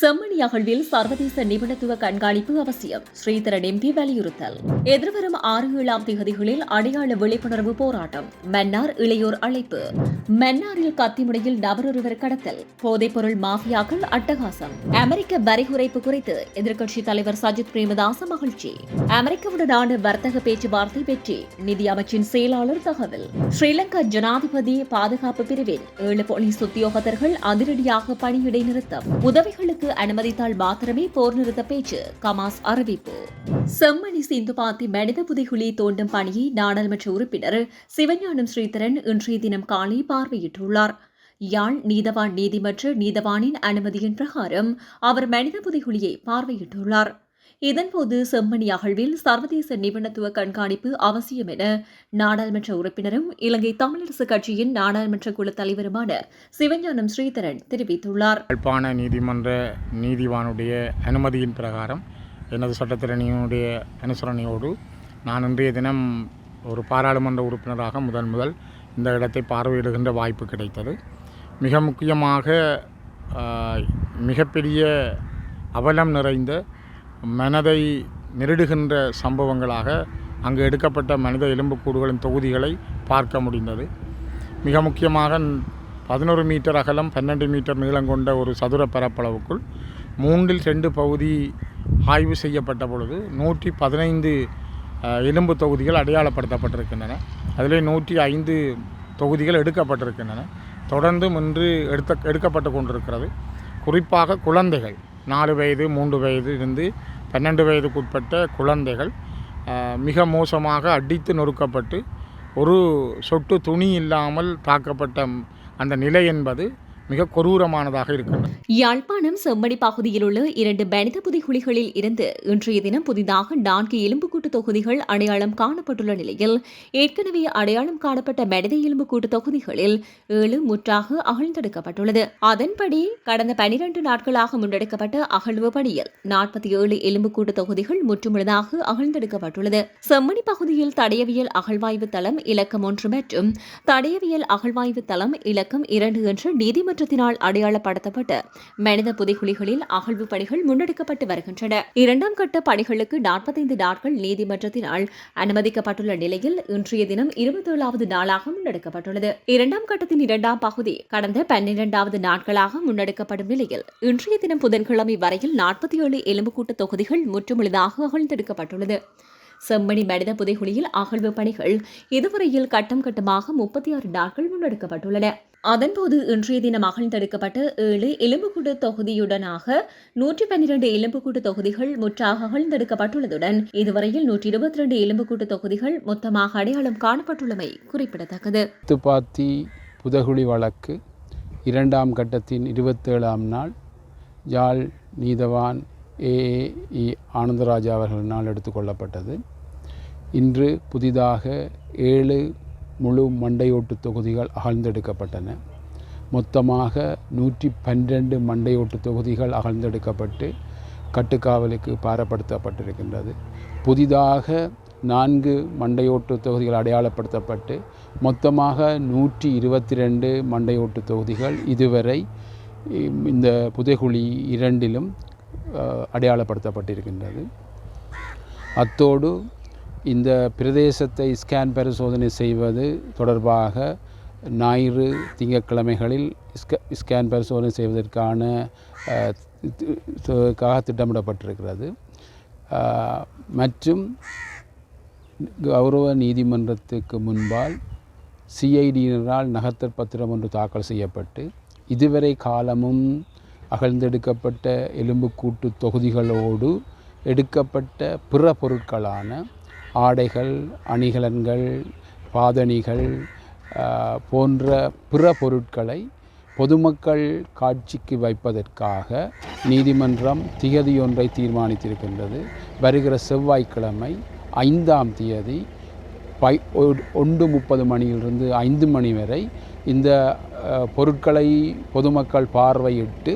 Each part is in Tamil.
செம்மணி அகழ்வில் சர்வதேச நிபுணத்துவ கண்காணிப்பு அவசியம். ஸ்ரீதரன் எம்பி வலியுறுத்தல். எதிர்வரும் ஆறு ஏழாம் தேதிகளில் அடையாள விழிப்புணர்வு போராட்டம். மன்னார் இளையோர் அழைப்பு. மன்னாரில் கத்திமுனையில் நபரொருவர் கடத்தல். போதைப்பொருள் மாஃபியாக்கள் அட்டகாசம். அமெரிக்க வரி குறைப்பு குறித்து எதிர்க்கட்சித் தலைவர் சஜித் பிரேமதாச மகிழ்ச்சி. அமெரிக்காவுடனான வர்த்தக பேச்சுவார்த்தை வெற்றி. நிதி அமைச்சின் செயலாளர் தகவல். ஸ்ரீலங்கா ஜனாதிபதி பாதுகாப்பு பிரிவில் ஏழு போலீஸ் உத்தியோகத்தர்கள் அதிரடியாக பணியிடை நிறுத்தம். உதவிகளுக்கு அனுமதித்தால் மாத்திரமே போர் நிறுத்த பேச்சு. கமாஸ் அறிவிப்பு. செம்மணி சிந்து பாத்தி மனித புதைகுழி தோண்டும் பணியை நாடாளுமன்ற உறுப்பினர் சிவஞானம் ஸ்ரீதரன் இன்றைய தினம் காலை பார்வையிட்டுள்ளார். யாழ் நீதவான் நீதிமன்ற நீதவானின் அனுமதியின் பிரகாரம் அவர் மனித புதைகுழியை பார்வையிட்டுள்ளார். இதன்போது செம்மணி அகழ்வில் சர்வதேச நிபுணத்துவ கண்காணிப்பு அவசியம் என நாடாளுமன்ற உறுப்பினரும் இலங்கை தமிழரசு கட்சியின் நாடாளுமன்ற குழு தலைவருமான சிவஞானம் ஸ்ரீதரன் தெரிவித்துள்ளார். யாழ்ப்பாண நீதிமன்ற நீதிவானுடைய அனுமதியின் பிரகாரம் எனது சட்டத்திறனியினுடைய அனுசரணையோடு நான் இன்றைய தினம் ஒரு பாராளுமன்ற உறுப்பினராக முதன் முதல் இந்த இடத்தை பார்வையிடுகின்ற வாய்ப்பு கிடைத்தது. மிக முக்கியமாக மிகப்பெரிய அவலம் நிறைந்த மனதை நெருடுகின்ற சம்பவங்களாக அங்கு எடுக்கப்பட்ட மனித எலும்புக்கூடுகளின் தொகுதிகளை பார்க்க முடிந்தது. மிக முக்கியமாக பதினோரு மீட்டர் அகலம் பன்னெண்டு மீட்டர் நீளம் கொண்ட ஒரு சதுர பரப்பளவுக்குள் மூன்றில் ரெண்டு பகுதி ஆய்வு செய்யப்பட்ட பொழுது நூற்றி பதினைந்து எலும்பு தொகுதிகள் அடையாளப்படுத்தப்பட்டிருக்கின்றன. அதிலே நூற்றி ஐந்து தொகுதிகள் எடுக்கப்பட்டிருக்கின்றன. தொடர்ந்து இன்று எடுத்த எடுக்கப்பட்டு கொண்டிருக்கிறது. குறிப்பாக குழந்தைகள். நாலு வயது மூன்று வயது இருந்து பன்னெண்டு வயதுக்குட்பட்ட குழந்தைகள் மிக மோசமாக அடித்து நொறுக்கப்பட்டு ஒரு சொட்டு துணி இல்லாமல் தாக்கப்பட்ட அந்த நிலை என்பது மிக கொரூரமானதாக இருக்கின்றது யாழ்ப்பாணம் செம்மணி பகுதியில் உள்ள இரண்டு மனித புதைகுழிகளில் இருந்து இன்றைய தினம் புதிதாக நான்கு எலும்புக்கூட்டு தொகுதிகள் அடையாளம் காணப்பட்டுள்ள நிலையில் ஏற்கனவே அடையாளம் காணப்பட்ட மனித எலும்புக்கூட்டு தொகுதிகளில் ஏழு முற்றாக அகழ்ந்தெடுக்கப்பட்டுள்ளது. அதன்படி கடந்த பனிரெண்டு நாட்களாக முன்னெடுக்கப்பட்ட அகழ்வு பணியில் நாற்பத்தி ஏழு எலும்புக்கூட்டு தொகுதிகள் முற்றுமுழுதாக அகழ்ந்தெடுக்கப்பட்டுள்ளது. செம்மணி பகுதியில் தடயவியல் அகழ்வாய்வு தளம் இலக்கம் ஒன்று மற்றும் தடயவியல் அகழ்வாய்வு தளம் இலக்கம் இரண்டு என்ற நீதிமன்றத்தினால் அடையாளப்படுத்தப்பட்ட மனித புதைகுழிகளில் அகழ்வு பணிகள் முன்னெடுக்கப்பட்டு வருகின்றன. இரண்டாம் கட்ட பணிகளுக்கு நாற்பத்தைந்து நாட்கள் நீதிமன்றத்தினால் அனுமதிக்கப்பட்டுள்ள நிலையில் இன்றைய தினம் இருபத்தேழாவது நாளாக முன்னெடுக்கப்பட்டுள்ளது. இரண்டாம் கட்டத்தின் இரண்டாம் பகுதி கடந்த பன்னிரண்டாவது நாட்களாக முன்னெடுக்கப்படும் நிலையில் இன்றைய தினம் புதன்கிழமை வரையில் நாற்பத்தி ஏழு எலும்புக்கூட்டு தொகுதிகள் முற்றுமுழுதாக அகழ்ந்தெடுக்கப்பட்டுள்ளது. செம்மணி மனித புதைகுழியில் அகழ்வு பணிகள் இதுவரையில் கட்டம் கட்டமாக முப்பத்தி ஆறு நாட்கள் முன்னெடுக்கப்பட்டுள்ளன. அதன்போது இன்றைய தினம் அகழ்ந்தெடுக்கப்பட்ட ஏழு எலும்புக்கூடு தொகுதியுடனாக நூற்றி பன்னிரண்டு எலும்புக்கூட்டு தொகுதிகள் முற்றாக அகழ்ந்தெடுக்கப்பட்டுள்ளதுடன் இதுவரையில் நூற்றி இருபத்தி ரெண்டு எலும்புக்கூட்டு தொகுதிகள் மொத்தமாக அடையாளம் காணப்பட்டுள்ளமை குறிப்பிடத்தக்கது. துப்பாத்தி புதகுழி வழக்கு இரண்டாம் கட்டத்தின் இருபத்தேழாம் நாள் யாழ் நீதவான் ஏஏஇ ஆனந்தராஜா அவர்களினால் எடுத்துக்கொள்ளப்பட்டது இன்று புதிதாக ஏழு முழு மண்டையோட்டு தொகுதிகள் அகழ்ந்தெடுக்கப்பட்டன. மொத்தமாக நூற்றி பன்னிரண்டு மண்டையோட்டு தொகுதிகள் அகழ்ந்தெடுக்கப்பட்டு கட்டுக்காவலுக்கு பாரப்படுத்தப்பட்டிருக்கின்றது. புதிதாக நான்கு மண்டையோட்டு தொகுதிகள் அடையாளப்படுத்தப்பட்டு மொத்தமாக நூற்றி இருபத்தி ரெண்டு மண்டையோட்டு தொகுதிகள் இதுவரை இந்த புதைகுழி இரண்டிலும் அடையாளப்படுத்தப்பட்டிருக்கின்றது. அத்தோடு இந்த பிரதேசத்தை ஸ்கேன் பரிசோதனை செய்வது தொடர்பாக ஞாயிறு திங்கட்கிழமைகளில் ஸ்க ஸ்கேன் பரிசோதனை செய்வதற்கான திட்டமிடப்பட்டிருக்கிறது. மற்றும் கௌரவ நீதிமன்றத்துக்கு முன்பால் சிஐடியினரால் நகர்த்தல் பத்திரம் ஒன்று தாக்கல் செய்யப்பட்டு இதுவரை காலமும் அகழ்ந்தெடுக்கப்பட்ட எலும்புக்கூட்டு தொகுதிகளோடு எடுக்கப்பட்ட பிற பொருட்களான ஆடைகள் அணிகலன்கள் பாதணிகள் போன்ற பிற பொருட்களை பொதுமக்கள் காட்சிக்கு வைப்பதற்காக நீதிமன்றம் திகதியொன்றை தீர்மானித்திருக்கின்றது. வருகிற செவ்வாய்க்கிழமை ஐந்தாம் தேதி பை ஒ- ஒன்று முப்பது மணியிலிருந்து ஐந்து மணி வரை இந்த பொருட்களை பொதுமக்கள் பார்வையிட்டு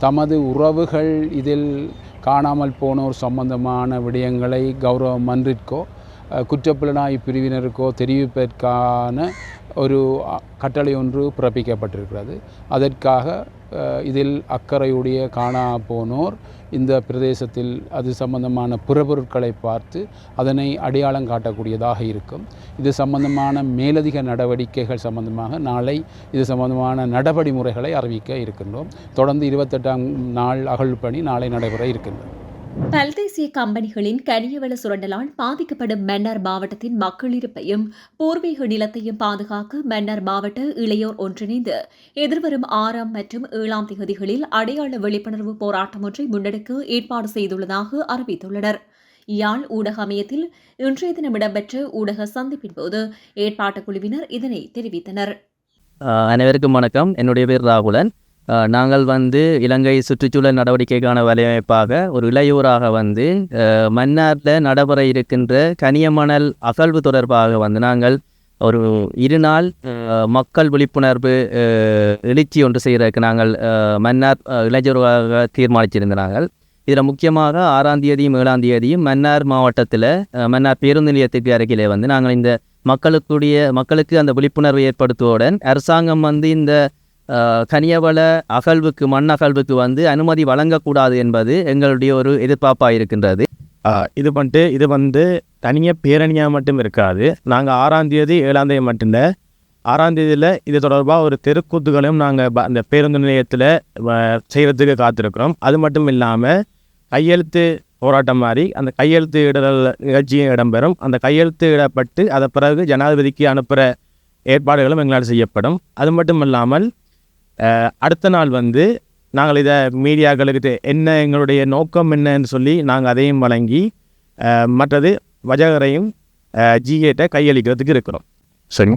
தமது உறவுகள் இதில் காணாமல் போனோர் சம்பந்தமான விடயங்களை கௌரவ மன்றிற்கோ குற்றப்புலனாய் குற்றப்புலனாய்வு பிரிவினருக்கோ தெரிவிப்பதற்கான ஒரு கட்டளை ஒன்று பிறப்பிக்கப்பட்டிருக்கிறது. அதற்காக இதில் அக்கறையுடைய காணா போனோர் இந்த பிரதேசத்தில் அது சம்பந்தமான புறப்பொருட்களை பார்த்து அதனை அடையாளம் காட்டக்கூடியதாக இருக்கும். இது சம்பந்தமான மேலதிக நடவடிக்கைகள் சம்பந்தமாக நாளை இது சம்பந்தமான நடவடிமுறைகளை அறிவிக்க இருக்கின்றோம். தொடர்ந்து இருபத்தெட்டாம் நாள் அகழ்பணி நாளை நடைபெற இருக்கின்றோம் பல்தேசிய கம்பெனிகளின் கனியவள சுரண்டலால் பாதிக்கப்படும் மன்னார் மாவட்டத்தின் மக்கள் இருப்பையும் பூர்வீக நிலத்தையும் பாதுகாக்க மன்னார் மாவட்ட இளையோர் ஒன்றிணைந்து எதிர்வரும் ஆறாம் மற்றும் ஏழாம் திகதிகளில் அடையாள விழிப்புணர்வு போராட்டம் ஒன்றை முன்னெடுக்க ஏற்பாடு செய்துள்ளதாக அறிவித்துள்ளனர். யாழ் ஊடக அமையத்தில் இன்றைய தினம் இடம்பெற்ற ஊடக சந்திப்பின் போது ஏற்பாட்டுக் குழுவினர் இதனை தெரிவித்தனர். அனைவருக்கும் வணக்கம். என்னுடைய பேர் ராகுலன். நாங்கள் வந்து இலங்கை சுற்றுச்சூழல் நடவடிக்கைக்கான வலையமைப்பாக ஒரு இளையோராக வந்து மன்னார்ல நடைபெற இருக்கின்ற கனியமணல் அகழ்வு தொடர்பாக வந்து நாங்கள் ஒரு இரு நாள் மக்கள் விழிப்புணர்வு எழுச்சி ஒன்று செய்கிறதுக்கு நாங்கள் மன்னார் இளைஞர்களாக தீர்மானிச்சிருந்தார்கள் இதில் முக்கியமாக ஆறாம் தேதியும் ஏழாம் தேதியும் மன்னார் மாவட்டத்தில் மன்னார் பேருந்து நிலையத்துக்கு அருகிலே வந்து நாங்கள் இந்த மக்களுக்குடைய மக்களுக்கு அந்த விழிப்புணர்வை ஏற்படுத்துவதுடன் அரசாங்கம் வந்து இந்த கனியவள அகழ்வுக்கு மண் அகழ்வுக்கு வந்து அனுமதி வழங்கக்கூடாது என்பது எங்களுடைய ஒரு எதிர்பார்ப்பாக இருக்கின்றது இது பண்ணிட்டு இது வந்து தனியாக பேரணியாக மட்டும் இருக்காது. நாங்கள் ஆறாம் தேதி ஏழாம் தேதி மட்டும் இல்லை ஆறாம் தேதியில் இது தொடர்பாக ஒரு தெருக்கூத்துகளையும் நாங்கள் அந்த பேருந்து நிலையத்தில் செய்கிறதுக்கு காத்திருக்கிறோம். அது மட்டும் இல்லாமல் கையெழுத்து போராட்டம் மாதிரி அந்த கையெழுத்து இடல் நிகழ்ச்சியும் இடம்பெறும். அந்த கையெழுத்து இடப்பட்டு அதை பிறகு ஜனாதிபதிக்கு அனுப்புகிற ஏற்பாடுகளும் எங்களால் செய்யப்படும். அது மட்டும் இல்லாமல் அடுத்த நாள் வந்து நாங்கள் இதை மீடியாக்களுக்கு என்ன எங்களுடைய நோக்கம் என்னன்னு சொல்லி நாங்கள் அதையும் வழங்கி மற்றது வஜகரையும் ஜிஏட்ட கையளிக்கிறதுக்கு இருக்கிறோம். சரி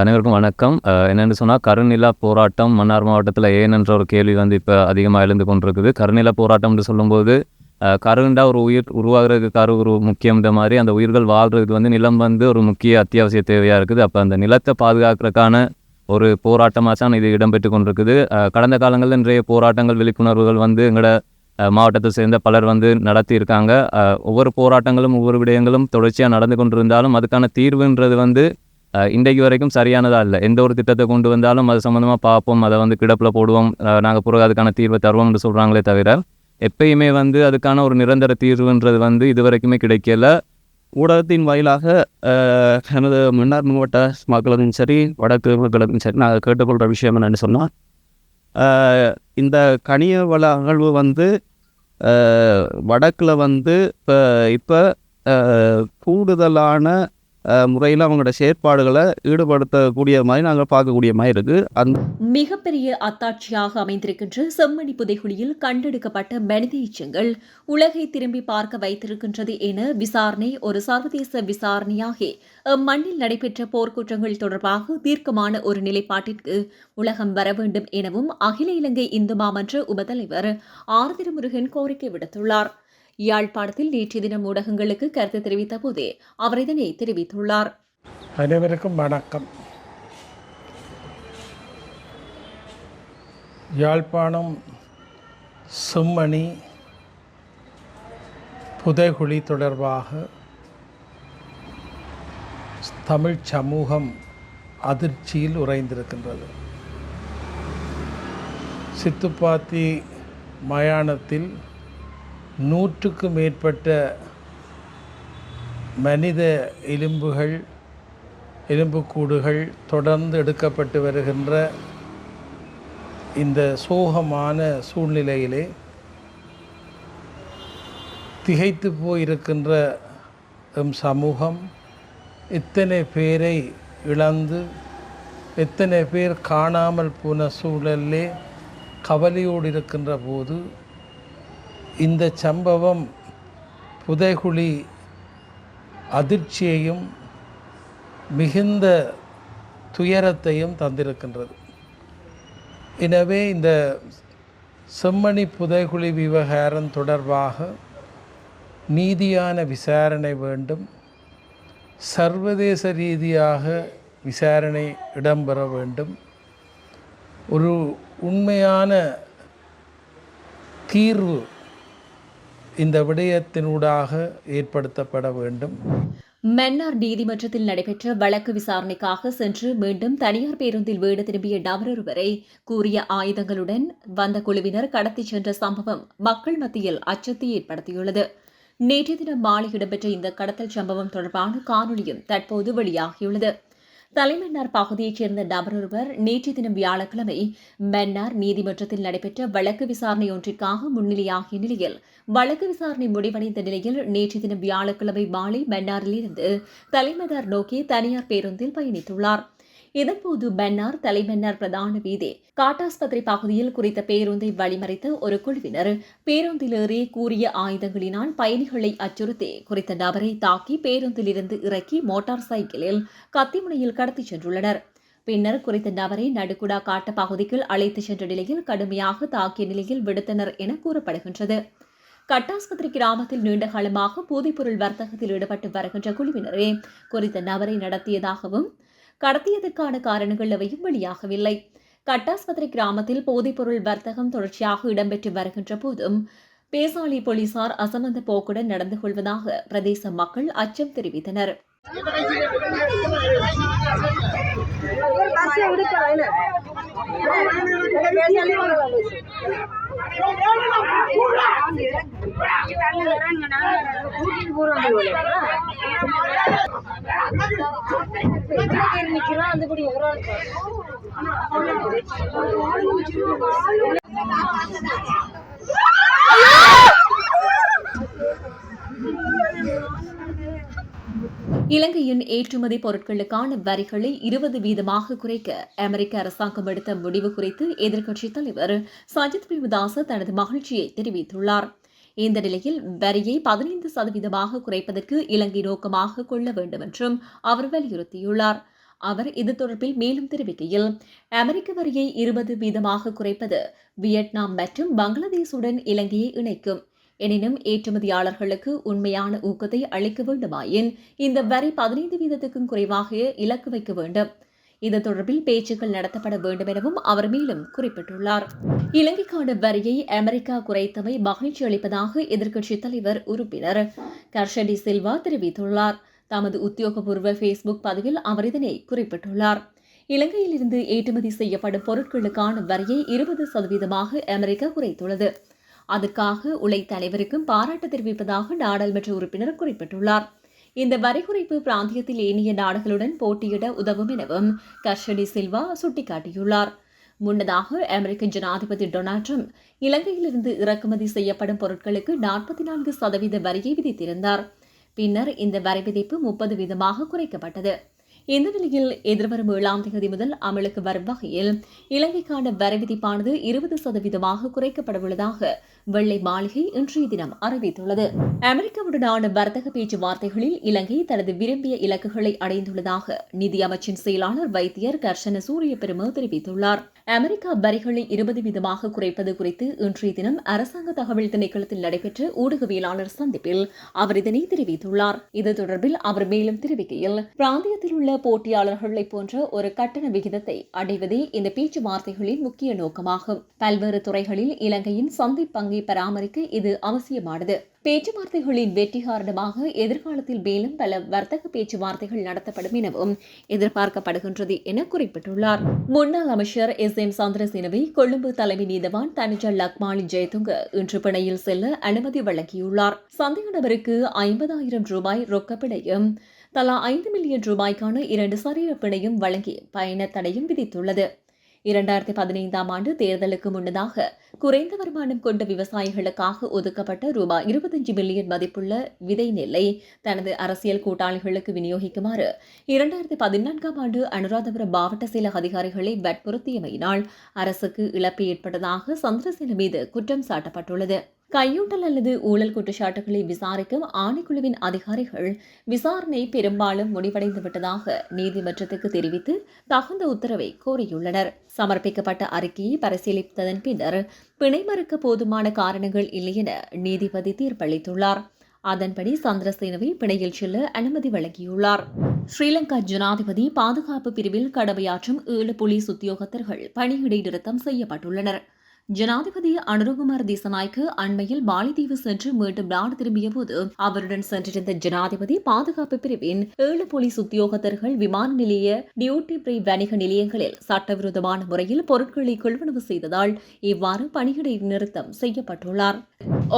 அனைவருக்கும் வணக்கம். என்னென்னு சொன்னால் கருநிலா போராட்டம் மன்னார் மாவட்டத்தில் ஏன் ஒரு கேள்வி வந்து இப்போ அதிகமாக எழுந்து கொண்டிருக்குது. கருநிலா போராட்டம்னு சொல்லும்போது கருண்டாக கருண்டா ஒரு உயிர் உருவாகிறதுக்கு கரு ஒரு முக்கியம் இந்த மாதிரி அந்த உயிர்கள் வாழ்கிறதுக்கு வந்து நிலம் வந்து ஒரு முக்கிய அத்தியாவசிய தேவையாக இருக்குது. அப்போ அந்த நிலத்தை பாதுகாக்கிறதுக்கான ஒரு போராட்டமாக தான் இது இடம்பெற்று கொண்டிருக்குது. கடந்த காலங்களில் இன்றைய போராட்டங்கள் விழிப்புணர்வுகள் வந்து எங்களோட மாவட்டத்தை சேர்ந்த பலர் வந்து நடத்தியிருக்காங்க. ஒவ்வொரு போராட்டங்களும் ஒவ்வொரு விடயங்களும் தொடர்ச்சியாக நடந்து கொண்டிருந்தாலும் அதுக்கான தீர்வுன்றது வந்து இன்றைக்கு வரைக்கும் சரியானதாக இல்லை. எந்த ஒரு திட்டத்தை கொண்டு வந்தாலும் அது சம்மந்தமாக பார்ப்போம். அதை வந்து கிடப்பில் போடுவோம். நாங்கள் பிறகு அதுக்கான தீர்வை தருவோம்னு சொல்கிறாங்களே தவிர எப்பயுமே வந்து அதுக்கான ஒரு நிரந்தர தீர்வுன்றது வந்து இது வரைக்குமே கிடைக்கல. ஊடகத்தின் வாயிலாக எனது மன்னார் மாவட்ட மக்களுக்கும் சரி வடக்கு மக்களுக்கும் சரி நான் கேட்டுக்கொள்கிற விஷயம் என்னென்னு சொன்னால் இந்த கனிய வள அகழ்வு வந்து வடக்கில் வந்து இப்போ இப்போ கூடுதலான முறையில் அவங்களோட செயற்பாடுகளை ஈடுபடுத்தக்கூடிய மாதிரி நாங்கள் பார்க்கக்கூடிய மாதிரி இருக்குது அந்த மிகப்பெரிய அத்தாட்சியாக அமைந்திருக்கின்ற செம்மணி புதைகுழியில் கண்டெடுக்கப்பட்ட மனித எச்சங்கள் உலகை திரும்பி பார்க்க வைத்திருக்கின்றது என விசாரணை ஒரு சர்வதேச விசாரணையாகி அம்மண்ணில் நடைபெற்ற போர்க்குற்றங்கள் தொடர்பாக தீர்க்கமான ஒரு நிலைப்பாட்டிற்கு உலகம் வர வேண்டும் எனவும் அகில இலங்கை இந்து மாமன்ற உபதலைவர் ஆர். கோரிக்கை விடுத்துள்ளார். யாழ்ப்பாணத்தில் நேற்றைய தினம் ஊடகங்களுக்கு கருத்து தெரிவித்த போதே அவர் இதனை தெரிவித்துள்ளார். அனைவருக்கும் வணக்கம். யாழ்ப்பாணம் செம்மணி புதைகுழி தொடர்பாக தமிழ் சமூகம் அதிர்ச்சியில் உறைந்திருக்கின்றது. சித்துப்பாத்தி மயானத்தில் நூற்றுக்கு மேற்பட்ட மனித எலும்புகள் எலும்புக்கூடுகள் தொடர்ந்து எடுக்கப்பட்டு வருகின்ற இந்த சோகமான சூழ்நிலையிலே திகைத்து போயிருக்கின்ற எம் சமூகம் இத்தனை பேரை இழந்து எத்தனை பேர் காணாமல் போன சூழலே கவலையோடு இருக்கின்ற போது இந்த சம்பவம் புதைகுழி அதிர்ச்சியையும் மிகுந்த துயரத்தையும் தந்திருக்கின்றது. எனவே இந்த செம்மணி புதைகுழி விவகாரம் தொடர்பாக நீதியான விசாரணை வேண்டும். சர்வதேச ரீதியாக விசாரணை இடம்பெற வேண்டும். ஒரு உண்மையான தீர்வு இந்த விடயத்தினூடாக ஏற்படுத்தப்பட வேண்டும். மன்னார் நீதிமன்றத்தில் நடைபெற்ற வழக்கு விசாரணைக்காக சென்று மீண்டும் தனியார் பேருந்தில் வீடு திரும்பிய நபரொருவரை கூறிய ஆயுதங்களுடன் வந்த குழுவினர் கடத்திச் சென்ற சம்பவம் மக்கள் மத்தியில் அச்சத்தை ஏற்படுத்தியுள்ளது. நேற்றைய தினம் மாலை இடம்பெற்ற இந்த கடத்தல் சம்பவம் தொடர்பான காணொலியும் தற்போது வெளியாகியுள்ளது. தலைமன்னார் பகுதியைச் சேர்ந்த நபர் ஒருவர் நேற்று தினம் வியாழக்கிழமை மன்னார் நீதிமன்றத்தில் நடைபெற்ற வழக்கு விசாரணை ஒன்றிற்காக முன்னிலையாகிய நிலையில் வழக்கு விசாரணை முடிவடைந்த நிலையில் நேற்று தினம் வியாழக்கிழமை மாலை மன்னாரிலிருந்து தலைமன்னார் நோக்கி தனியார் பேருந்தில் பயணித்துள்ளார். இதன்போது பென்னார் தலைமன்னார் பிரதான வீதி காட்டாஸ்பத்திரி பகுதியில் குறித்த பேருந்தை வழிமறித்த ஒரு குழுவினர் பேருந்தில் ஏறி கூறிய ஆயுதங்களினால் பயணிகளை அச்சுறுத்தி குறித்த நபரை தாக்கி பேருந்திலிருந்து இறக்கி மோட்டார் சைக்கிளில் கத்திமுனையில் கடத்திச் சென்றுள்ளனர். பின்னர் குறித்த நபரை நடுக்குடா காட்ட பகுதிக்குள் அழைத்துச் சென்ற நிலையில் கடுமையாக தாக்கிய நிலையில் விடுத்தனர் என கூறப்படுகின்றது. கட்டாஸ்பத்திரி கிராமத்தில் நீண்ட காலமாக போதைப்பொருள் வர்த்தகத்தில் ஈடுபட்டு வருகின்ற குழுவினரே குறித்த நபரை நடத்தியதாகவும் கடத்தியதற்கான காரணங்கள் எவையும் வெளியாகவில்லை கட்டாஸ்பத்திரி கிராமத்தில் போதைப்பொருள் வர்த்தகம் தொடர்ச்சியாக இடம்பெற்று வருகின்ற போதும் பேசாலி போலீசார் அசமந்த போக்குடன் நடந்து கொள்வதாக பிரதேச மக்கள் அச்சம் தெரிவித்தனர் இலங்கையின் ஏற்றுமதி பொருட்களுக்கான வரிகளை இருபது வீதமாக குறைக்க அமெரிக்க அரசாங்கம் எடுத்த முடிவு குறித்து எதிர்க்கட்சித் தலைவர் சஜித் பிரேமதாச தனது மகிழ்ச்சியை தெரிவித்துள்ளார். இந்த நிலையில் வரியை பதினைந்து சதவீதமாக குறைப்பதற்கு இலங்கை நோக்கமாக கொள்ள வேண்டும் என்றும் அவர் வலியுறுத்தியுள்ளார். அவர் இது தொடர்பில் மேலும் தெரிவிக்கையில் அமெரிக்க வரியை இருபது வீதமாக குறைப்பது வியட்நாம் மற்றும் பங்களாதேஷுடன் இலங்கையை இணைக்கும். எனினும் ஏற்றுமதியாளர்களுக்கு உண்மையான ஊக்கத்தை அளிக்க வேண்டுமாயின் இந்த வரி பதினைந்து வீதத்துக்கும் குறைவாக இலக்கு வைக்க வேண்டும். இது தொடர்பில் பேச்சுக்கள் நடத்தப்பட வேண்டும் எனவும் அவர் மேலும் குறிப்பிட்டுள்ளார். இலங்கைக்கான வரியை அமெரிக்கா குறைத்தமை மகிழ்ச்சி அளிப்பதாக எதிர்க்கட்சித் தலைவர் உறுப்பினர் கர்ஷடி சில்வா தெரிவித்துள்ளார். தமது உத்தியோகபூர்வ ஃபேஸ்புக் பதிவில் அவர் இதனை குறிப்பிட்டுள்ளார். இலங்கையிலிருந்து ஏற்றுமதி செய்யப்படும் பொருட்களுக்கான வரியை இருபது சதவீதமாக அமெரிக்கா குறைத்துள்ளது. அதற்காக உலை தலைவருக்கும் பாராட்டு தெரிவிப்பதாக நாடாளுமன்ற உறுப்பினர் குறிப்பிட்டுள்ளார். இந்த வரி குறைப்பு பிராந்தியத்தில் ஏனைய நாடுகளுடன் போட்டியிட உதவும் எனவும் கர்ஷடி சில்வா சுட்டிக்காட்டியுள்ளார். முன்னதாக அமெரிக்க ஜனாதிபதி டொனால்ட் ட்ரம்ப் இலங்கையிலிருந்து இறக்குமதி செய்யப்படும் பொருட்களுக்கு நாற்பத்தி நான்கு சதவீத வரியை விதித்திருந்தார். பின்னர் இந்த வரி விதிப்பு முப்பது வீதமாக குறைக்கப்பட்டது. இந்த நிலையில் எதிர்வரும் ஏழாம் தேதி முதல் அமலுக்கு வரும் வகையில் இலங்கைக்கான வரவிதிப்பானது இருபது சதவீதமாக குறைக்கப்படவுள்ளதாக வெள்ளை மாளிகை இன்றைய தினம் அறிவித்துள்ளது. அமெரிக்காவுடனான வர்த்தக பேச்சுவார்த்தைகளில் இலங்கை தனது விரும்பிய இலக்குகளை அடைந்துள்ளதாக நிதி அமைச்சின் செயலாளர் வைத்தியர் கர்ஷன சூரிய பெரும தெரிவித்துள்ளார். அமெரிக்கா வரிகளை இருபது வீதமாக குறைப்பது குறித்து இன்றைய தினம் அரசாங்க தகவல் திணைக்களத்தில் நடைபெற்ற ஊடகவியலாளர் சந்திப்பில் அவர் இதனை தெரிவித்துள்ளார். இது தொடர்பில் அவர் மேலும் தெரிவிக்கையில் பிராந்தியத்தில் உள்ள போட்டியாளர்களைப் போன்ற ஒரு கட்டண விகிதத்தை அடைவதே இந்த பேச்சுவார்த்தைகளின் முக்கிய நோக்கமாகும். பல்வேறு துறைகளில் இலங்கையின் சந்தை பங்கை பராமரிக்க இது அவசியமானது. பேச்சுவார்த்தைகளின் வெற்றி காரணமாக எதிர்காலத்தில் மேலும் பல வர்த்தக பேச்சுவார்த்தைகள் நடத்தப்படும் எனவும் எதிர்பார்க்கப்படுகின்றது என குறிப்பிட்டுள்ளார். முன்னாள் அமைச்சர் எஸ். எம். சந்திரசேனவை கொழும்பு தலைமை நீதவான் தனிஜ லக்மாலி ஜெயதுங்க இன்று பிணையில் செல்ல அனுமதி வழங்கியுள்ளார். சந்தேக நபருக்கு ஐம்பதாயிரம் ரூபாய் ரொக்கப்பிணையும் தலா ஐந்து மில்லியன் ரூபாய்க்கான இரண்டு சரீர பிணையும் வழங்கி பயண தடையும் விதித்துள்ளது. இரண்டாயிரத்தி பதினைந்தாம் ஆண்டு தேர்தலுக்கு முன்னதாக குறைந்த வருமானம் கொண்ட விவசாயிகளுக்காக ஒதுக்கப்பட்ட ரூபாய் இருபத்தஞ்சு மில்லியன் மதிப்புள்ள விதை நெல்லை தனது அரசியல் கூட்டாளிகளுக்கு விநியோகிக்குமாறு இரண்டாயிரத்தி பதினான்காம் ஆண்டு அனுராதபுரம் மாவட்ட சில அதிகாரிகளை வற்புறுத்தியமையினால் அரசுக்கு இழப்பு ஏற்பட்டதாக சந்திரசேன மீது குற்றம் சாட்டப்பட்டுள்ளது. கையூட்டல் அல்லது ஊழல் குற்றச்சாட்டுகளை விசாரிக்கும் ஆணைக்குழுவின் அதிகாரிகள் விசாரணை பெரும்பாலும் முடிவடைந்து விட்டதாக நீதிமன்றத்துக்கு தெரிவித்து தகுந்த உத்தரவை கோரியுள்ளனர். சமர்ப்பிக்கப்பட்ட அறிக்கையை பரிசீலித்ததன் பின்னர் பிணை மறுக்க போதுமான காரணங்கள் இல்லை என நீதிபதி தீர்ப்பளித்துள்ளார். அதன்படி சந்திரசேனவை பிணையில் செல்ல அனுமதி வழங்கியுள்ளார். ஸ்ரீலங்கா ஜனாதிபதி பாதுகாப்பு பிரிவில் கடமையாற்றும் ஏழு போலீஸ் உத்தியோகத்தர்கள் பணியிடை நிறுத்தம் செய்யப்பட்டுள்ளனர். ஜனாதிபதி அனுரகுமார் திசநாய்க்கு அண்மையில் மாலைதீவு சென்று மீண்டும் நாடு திரும்பிய போது அவருடன் சென்றிருந்த ஜனாதிபதி பாதுகாப்பு பிரிவின் ஏழு போலீஸ் உத்தியோகத்தர்கள் விமான நிலைய டியூட்டி ஃப்ரீ வணிக நிலையங்களில் சட்டவிரோதமான முறையில் பொருட்களை கொள்வனவு செய்ததால் இவ்வாறு பணியிடை நிறுத்தம் செய்யப்பட்டுள்ளார்.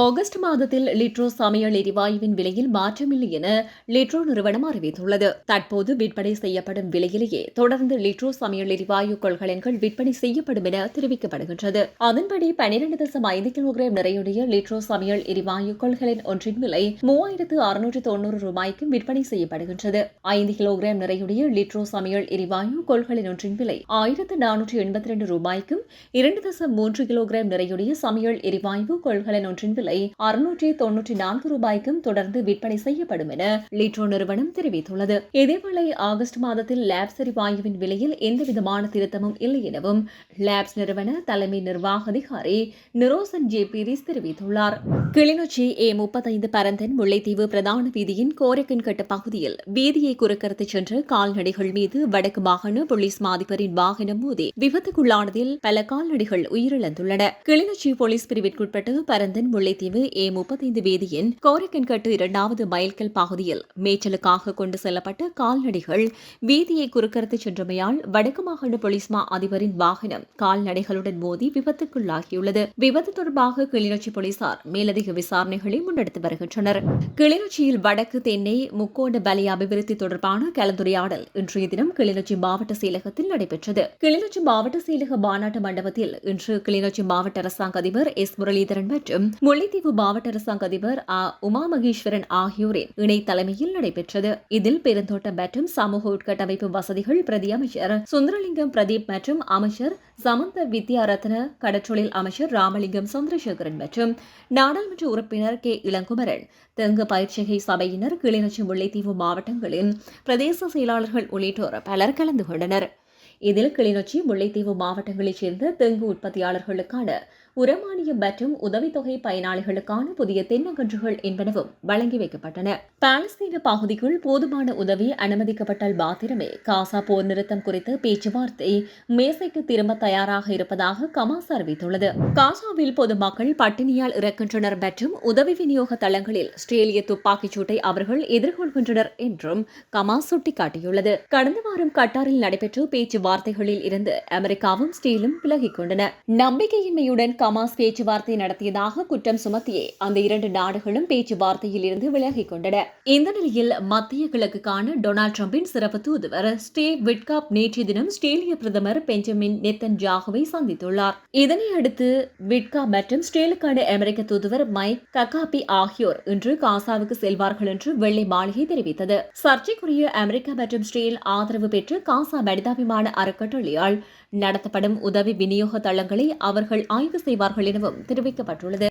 ஆகஸ்ட் மாதத்தில் லிட்ரோ சமையல் எரிவாயுவின் விலையில் மாற்றமில்லை என லிட்ரோ நிறுவனம் அறிவித்துள்ளது. தற்போது விற்பனை செய்யப்படும் விலையிலேயே தொடர்ந்து லிட்ரோ சமையல் எரிவாயு கொள்கலன்கள் விற்பனை செய்யப்படும் என தெரிவிக்கப்படுகின்றது. அதன்படி பனிரெண்டு தசம் ஐந்து கிலோகிராம் நிறையுடைய லிட்ரோ சமையல் எரிவாயு கொள்கலின் ஒன்றின் விலை மூவாயிரத்து அறுநூற்று தொன்னூறு ரூபாய்க்கு விற்பனை செய்யப்படுகின்றது. ஐந்து கிலோகிராம் நிறையுடைய லிட்ரோ சமையல் எரிவாயு கொள்கலின் ஒன்றின் விலை ஆயிரத்து நானூற்று எண்பத்தி ரெண்டு ரூபாய்க்கும் இரண்டு தசம் மூன்று கிலோகிராம் நிறையுடைய சமையல் எரிவாயு கொள்கலன் ஒன்றின் விலை அறுநூற்றி தொன்னூற்றி நான்கு ரூபாய்க்கும் தொடர்ந்து விற்பனை செய்யப்படும் என லிட்ரோ நிறுவனம் தெரிவித்துள்ளது. இதேவேளை ஆகஸ்ட் மாதத்தில் லேப்ஸ் எரிவாயுவின் விலையில் எந்தவிதமான திருத்தமும் இல்லை எனவும் லேப்ஸ் நிறுவன தலைமை நிர்வாக அதிகாரி நிரோசன் ஜே. பீரிஸ் தெரிவித்துள்ளார். கிளிநொச்சி ஏ முப்பத்தைந்து பரந்தன் முல்லைத்தீவு பிரதான வீதியின் கோரக்கன்கட்டு பகுதியில் வீதியை குறுக்கறுத்து சென்ற கால்நடைகள் மீது வடக்கு மாகாண போலீஸ் மாதிபரின் வாகனம் மோதி விபத்துக்குள்ளானதில் பல கால்நடைகள் உயிரிழந்துள்ளன. கிளிநொச்சி போலீஸ் பிரிவிற்குட்பட்டு பரந்தன் முல்லைத்தீவு ஏ முப்பத்தைந்து வீதியின் கோரக்கன்கட்டு இரண்டாவது மைல்கல் பகுதியில் மேய்ச்சலுக்காக கொண்டு செல்லப்பட்ட கால்நடைகள் வீதியை குறுக்கறுத்து சென்றமையால் வடக்கு மாகாண போலீஸ் மா அதிபரின் வாகனம் கால்நடைகளுடன் மோதி விபத்துக்கு விபத்துக்குள்ளாகியுள்ளது விபத்து தொடர்பாக கிளிநொச்சி போலீசார் மேலதிக விசாரணைகளை முன்னெடுத்து வருகின்றனர். கிளிநொச்சியில் வடக்கு தென்னை முக்கோண பலி அபிவிருத்தி தொடர்பான கலந்துரையாடல் இன்றைய தினம் கிளிநொச்சி மாவட்ட செயலகத்தில் நடைபெற்றது. கிளிநொச்சி மாவட்ட செயலக மாநாட்டு மண்டபத்தில் இன்று கிளிநொச்சி மாவட்ட அரசாங்க அதிபர் எஸ் முரளிதரன் மற்றும் முல்லைத்தீவு மாவட்ட அரசாங்க அதிபர் ஆ உமா மகேஸ்வரன் ஆகியோரின் இணை தலைமையில் நடைபெற்றது. இதில் பெருந்தோட்டம் மற்றும் சமூக உட்கட்டமைப்பு வசதிகள் பிரதி அமைச்சர் சுந்தரலிங்கம் பிரதீப் மற்றும் அமைச்சர் சமந்த வித்யாரத்ன கடற்றொழில் அமைச்சர் ராமலிங்கம் சந்திரசேகரன் மற்றும் நாடாளுமன்ற உறுப்பினர் கே. இளங்குமரன் தெங்கு பயிற்சிகை சபையினர் கிளிநொச்சி முல்லைத்தீவு மாவட்டங்களின் பிரதேச செயலாளர்கள் உள்ளிட்டோர் பலர் கலந்து கொண்டனர். இதில் கிளிநொச்சி முல்லைத்தீவு மாவட்டங்களைச் சேர்ந்த தெங்கு உற்பத்தியாளர்களுக்கான உரமானியம் மற்றும் உதவித்தொகை பயனாளிகளுக்கான புதிய தென்னங்கன்றுகள் என்பனவும் வழங்கி வைக்கப்பட்டன. பாலஸ்தீன பகுதிக்குள் போதுமான உதவி அனுமதிக்கப்பட்டால் மாத்திரமே காசா போர் நிறுத்தம் குறித்து பேச்சுவார்த்தை மேசைக்கு திரும்ப தயாராக இருப்பதாக கமாஸ் அறிவித்துள்ளது. காசாவில் பொதுமக்கள் பட்டினியால் இறக்கின்றனர் மற்றும் உதவி விநியோக தளங்களில் ஆஸ்திரேலிய துப்பாக்கிச் சூட்டை அவர்கள் எதிர்கொள்கின்றனர் என்றும் கமாஸ் சுட்டிக்காட்டியுள்ளது. கடந்த வாரம் கட்டாரில் நடைபெற்ற பேச்சுவார்த்தைகளில் இருந்து அமெரிக்காவும் ஸ்டீலும் விலகிக் கொண்டன. நம்பிக்கையின்மையுடன் கமாஸ் பேச்சுவார்த்தை நடத்தியதாக குற்றம் சுமத்தியே அந்த இரண்டு நாடுகளும் பேச்சுவார்த்தையில் இருந்து விலகிக் கொண்டன. இந்த நிலையில் மத்திய கிழக்குக்கான டொனால்டு டிரம்பின் சிறப்பு தூதுவர் ஸ்டீவ் விட்காப் நேற்றைய தினம் ஆஸ்திரேலிய பிரதமர் பெஞ்சமின் நெத்தன் ஜாகுவை சந்தித்துள்ளார். இதனை அடுத்து விட்காப் மற்றும் ஸ்டேலுக்கான அமெரிக்க தூதுவர் மைக் ககாபி ஆகியோர் இன்று காசாவுக்கு செல்வார்கள் என்று வெள்ளை மாளிகை தெரிவித்தது. சர்ச்சைக்குரிய அமெரிக்கா மற்றும் ஸ்டேல் ஆதரவு பெற்று காசா மனிதாபிமான அறக்கட்டளையால் நடத்தப்படும் உதவி விநியோக தளங்களை அவர்கள் ஆய்வு செய்வார்கள் எனவும் தெரிவிக்கப்பட்டுள்ளது.